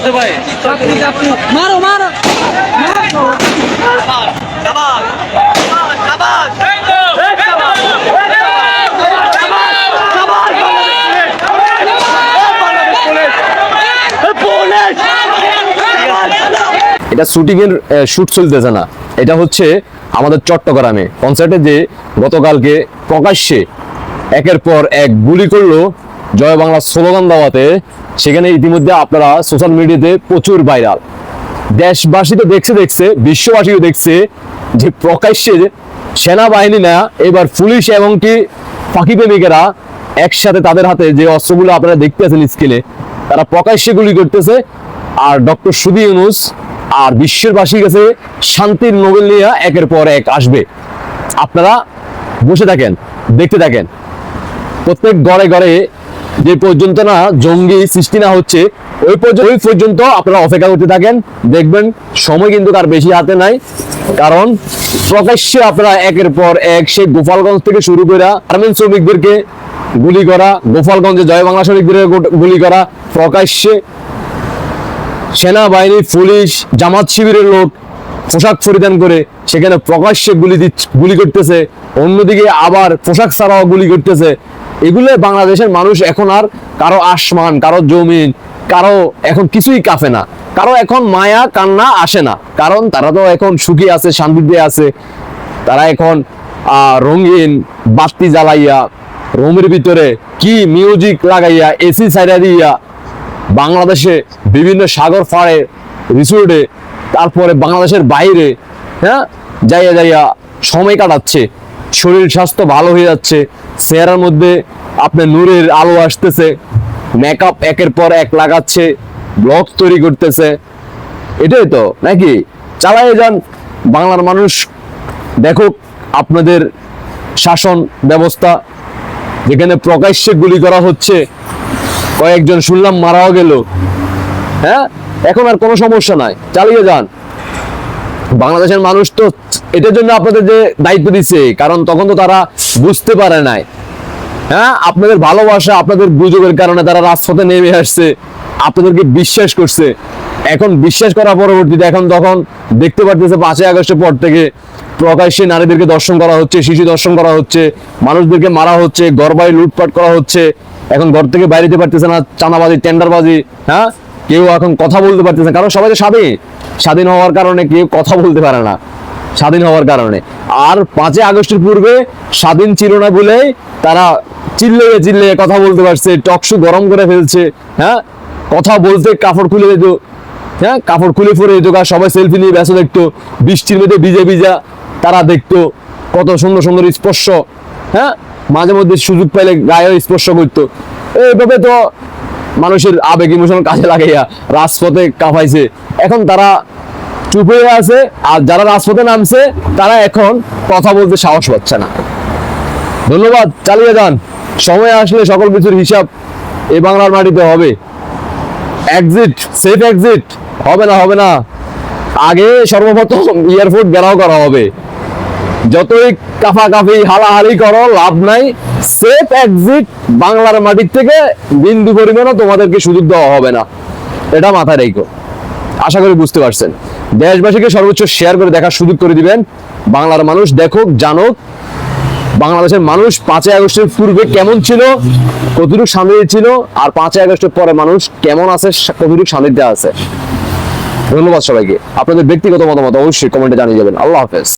আছে ভাই। মারো মারো। এটা শুটিং এর শুট চলতেছে না। এটা হচ্ছে আমাদের চট্টগ্রামে। কনসার্টে যে গতকালকে প্রকাশ্যে একের পর এক গুলি করল জয় বাংলা স্লোগান দেওয়াতে সেখানে ইতিমধ্যে আপনারা সোশ্যাল মিডিয়াতে প্রচুর ভাইরাল দেশবাসী তো দেখছে দেখছে বিশ্ববাসীও দেখছে যে প্রকাশ্যে সেনাবাহিনী না, এবার পুলিশ এবং কি পাখি প্রেমিকেরা একসাথে তাদের হাতে যে অস্ত্রগুলো আপনারা দেখতে আছেন স্ক্রিনে তারা প্রকাশ্যে গুলি করতেছে। আর ডক্টর সুবি ইউনুস আর বিশ্ববাসীর কাছে শান্তির নোবেল নিয়ে একের পর এক আসবে। আপনারা বসে থাকেন, দেখতে থাকেন। প্রত্যেক ঘরে ঘরে যে পর্যন্ত না জঙ্গি সৃষ্টি না হচ্ছে, ওই পর্যন্ত ওই পর্যন্ত আপনারা অপেক্ষা করতে থাকেন। দেখবেন, সময় কিন্তু আর বেশি হাতে নাই। কারণ, প্রকাশ্যে আপনারা একের পর এক সে গোপালগঞ্জ থেকে শুরু করে গার্মেন্টস শ্রমিকদেরকে গুলি করা, গোপালগঞ্জে জয় বাংলা শ্রমিকদের গুলি করা, প্রকাশ্যে সেনাবাহিনী, পুলিশ, জামাত শিবিরের লোক পোশাক পরিধান করে সেখানে প্রকাশ্যে গুলি দিচ্ছে গুলি করতেছে। অন্যদিকে আবার পোশাক ছাড়াও গুলি করতেছে। এগুলো বাংলাদেশের মানুষ এখন আর কারও আসমান, কারও জমিন, কারও এখন কিছুই কাফে না। কারও এখন মায়া, কান্না আসে না। কারণ তারা তো এখন সুখী আছে, শান্তিতে আছে। তারা এখন রঙিন বাতি জ্বালাইয়া, রুমের ভিতরে কি মিউজিক লাগাইয়া এসি সাইডা দিয়া বাংলাদেশে বিভিন্ন সাগর ফাড়ে রিসোর্টে তারপরে বাংলাদেশের বাইরে হ্যাঁ? যাইয়া যাইয়া সময় কাটাচ্ছে। শরীর স্বাস্থ্য ভালো হয়ে যাচ্ছে, চেহারার মধ্যে আপনার নূরের আলো আসতেছে মেকআপ একের পর এক লাগাচ্ছে ব্লগ তৈরি করতেছে। এটাই তো, নাকি? চালাই যান, বাংলার মানুষ। দেখুক আপনাদের শাসন ব্যবস্থা, যেখানে প্রকাশ্যে গুলি করা হচ্ছে, কয়েকজন শুনলাম মারাও গেল। হ্যাঁ? এখন আর কোনো সমস্যা নাই। চালিয়ে যান। বাংলাদেশের মানুষ তো এটার জন্য আপনাদের যে দায়িত্ব দিচ্ছে, কারণ তখন তো তারা বুঝতে পারে নাই। হ্যাঁ? আপনাদের ভালোবাসা, আপনাদের গুজবের কারণে তারা রাজপথে নেমে আসছে, আপনাদেরকে বিশ্বাস করছে। এখন বিশ্বাস করার পরবর্তীতে এখন তখন দেখতে পারতেছে পাঁচই আগস্টের পর থেকে প্রকাশ্যে নারীদেরকে দর্শন করা হচ্ছে, শিশু দর্শন করা হচ্ছে, মানুষদেরকে মারা হচ্ছে ঘর বাড়ি লুটপাট করা হচ্ছে, এখন ঘর থেকে বাইরে যেতে পারতেছে না, চাঁদাবাজি, টেন্ডারবাজি হ্যাঁ? কেউ এখন কথা বলতে পারতেছে কারণ সবাই তো স্বাধীন। স্বাধীন হওয়ার কারণে কেউ কথা বলতে পারে না। স্বাধীন হওয়ার কারণে। আর পাঁচই আগস্টের পূর্বে স্বাধীন ছিল না বলেই তারা চিল্লিয়ে চিল্লিয়ে কথা বলতে পারছে, টকশু গরম করে ফেলছে হ্যাঁ? কথা বলতে কাপড় খুলে দিত হ্যাঁ? কাপড় খুলে পরে যেত সবাই সেলফি নিয়ে ব্যস্ত দেখতো বৃষ্টির মধ্যে ভিজে ভিজা তারা দেখতো কত সুন্দর সুন্দর স্পর্শ হ্যাঁ? মাঝে মধ্যে সুযোগ পাইলে গায়ে স্পর্শ করতো। এইভাবে তো মানুষের আবেগ ইমোশন কাজে লাগাইয়া রাজপথে কাঁপাইছে। এখন তারা চুপ হয়ে আছে আর যারা রাজপথে নামছে, তারা এখন কথা বলতে সাহস পাচ্ছে না। ধন্যবাদ, চালিয়ে যান। সময় আসলে সকল কিছুর হিসাব এই বাংলার মাটিতে হবে। এক্সিট সেফ এক্সিট হবে না হবে না। আগে সর্বপ্রথম এয়ারপোর্ট ঘেরাও করা হবে। যতই কাফাকাফি, হালাহালি করো, লাভ নাই। সেফ এক্সিট বাংলার মাটির থেকে বিন্দু পরিমাণও তোমাদেরকে সুযোগ দেওয়া হবে না। এটা মাথায় রেখো। আশা করি বুঝতে পারছেন। দেশবাসীকে সর্বোচ্চ শেয়ার করে দেখার সুযোগ করে দিবেন। বাংলার মানুষ দেখুক, জানুক, বাংলাদেশের মানুষ পাঁচই আগস্টের পূর্বে কেমন ছিল, কতটুকু শান্তিতে ছিল, আর পাঁচই আগস্টের পরে মানুষ কেমন আছে, কতটুকু শান্তিতে আছে। ধন্যবাদ সবাইকে। আপনাদের ব্যক্তিগত মতামত অবশ্যই কমেন্টে জানিয়ে যাবেন আল্লাহ হাফেজ।